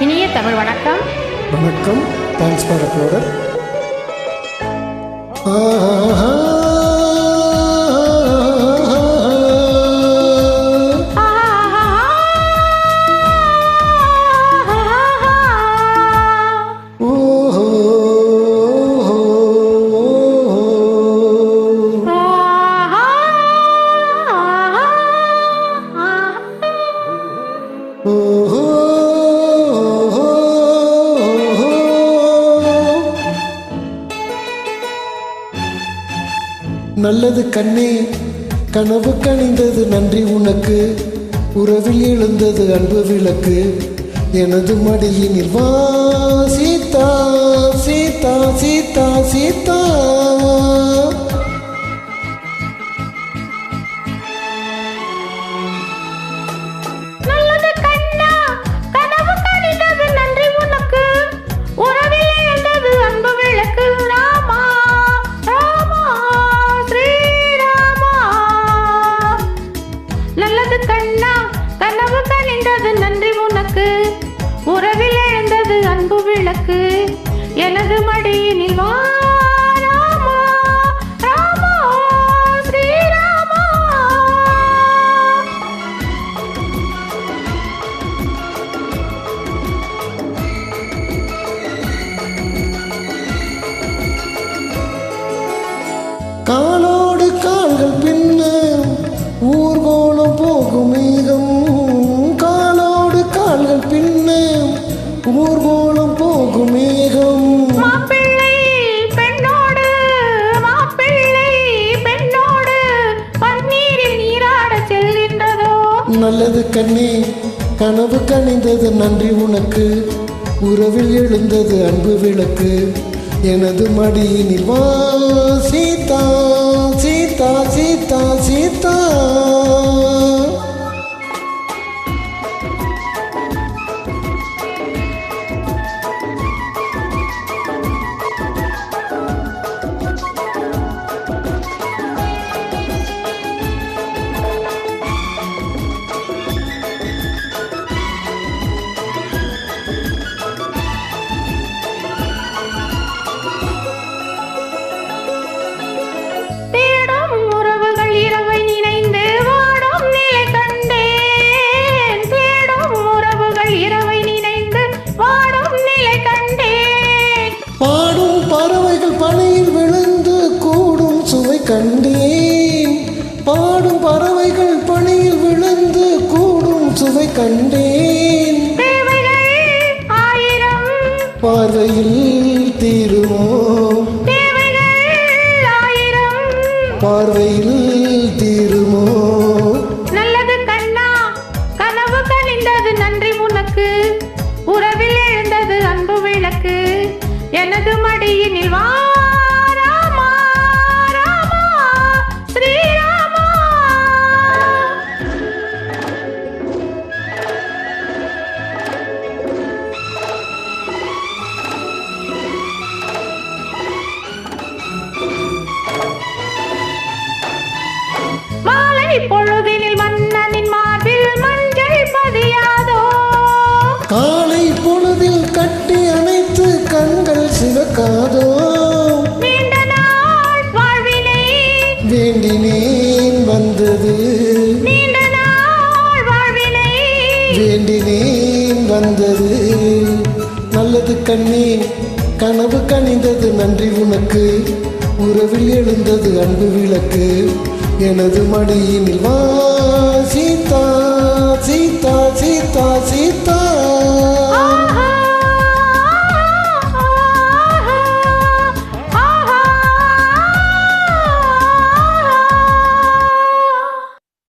இனிய தமிழ் வணக்கம். வணக்கம். தேங்க்ஸ் ஃபார் அப்லோடர் ஆஹா. நல்லது கண்ணே கனவு கணிந்தது நன்றி உனக்கு. உறவில் எழுந்தது அன்பு விளக்கு. எனது மடியினில் வா சீதா சீதா சீதா சீதா. கனவு நன்றி உனக்கு. உறவில் எழுந்தது அன்பு விளக்கு. எனது மடியினில் வா. ஊர்கோலம் போகும் மேகம். மாப்பிள்ளை பெண்ணோடு மாப்பிள்ளை பெண்ணோடு பன்னீரில் நீராடச் செல்கின்றதோ? நல்லது கண்ணே கனவு கணிந்தது நன்றி உனக்கு. உறவில் எழுந்தது அன்பு விளக்கு. எனது மடியினில் வா சீதா சீதா சீதா சீதா. சுவை கண்டேன். ஆயிரம் பார்வையில் தீருமோ? ஆயிரம் பார்வையில் தீருமோ? நல்லது கண்ணா கனவு கனிந்தது நன்றி உனக்கு. உறவில் எழுந்தது அன்பு விளக்கு. எனது மடியினில் வா பொழுதினில் மன்னனின் மார்பில் மஞ்சள் பதியாதோ? காலை பொழுதில் கட்டி அணைத்து கண்கள் சிவக்காதோ? வேண்டினேன் வந்தது. வேண்டினேன் வந்தது. நல்லது கண்ணே கனவு கனிந்தது நன்றி உனக்கு. உறவில் எழுந்தது அன்பு விளக்கு. எனது மடியினில் வாசித்தான்.